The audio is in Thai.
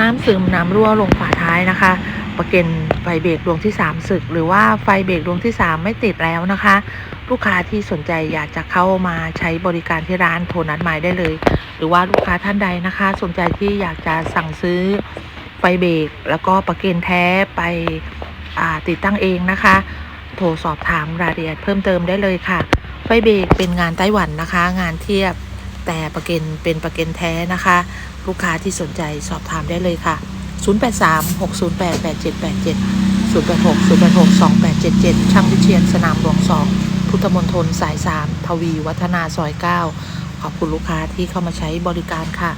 น้ำซึมน้ำรั่วลงฝาท้ายนะคะ ประเก็นไฟเบรกดวงที่ 3 สึก หรือว่าไฟเบรกดวงที่ 3 ไม่ติดแล้วนะคะ ลูกค้าที่สนใจอยากจะเข้ามาใช้บริการที่ร้านโทรนัดหมายได้เลย หรือว่าลูกค้าท่านใดนะคะ สนใจที่อยากจะสั่งซื้อไฟเบรกแล้วก็ประเก็นแท้ไปติดตั้งเองนะคะ โทรสอบถามรายละเอียดเพิ่มเติมได้เลยค่ะ ไฟเบรกเป็นงานไต้หวันนะคะ งานเทียบ แต่ประกันเป็นประกันแท้นะคะ ลูกค้าที่สนใจสอบถามได้เลยค่ะ 083 608 8787 086 086 2877 ช่างวิเชียนสนามหลวง 2 พุทธมณฑลสาย 3 ทวีวัฒนาซอย 9 ขอบคุณลูกค้าที่เข้ามาใช้บริการค่ะ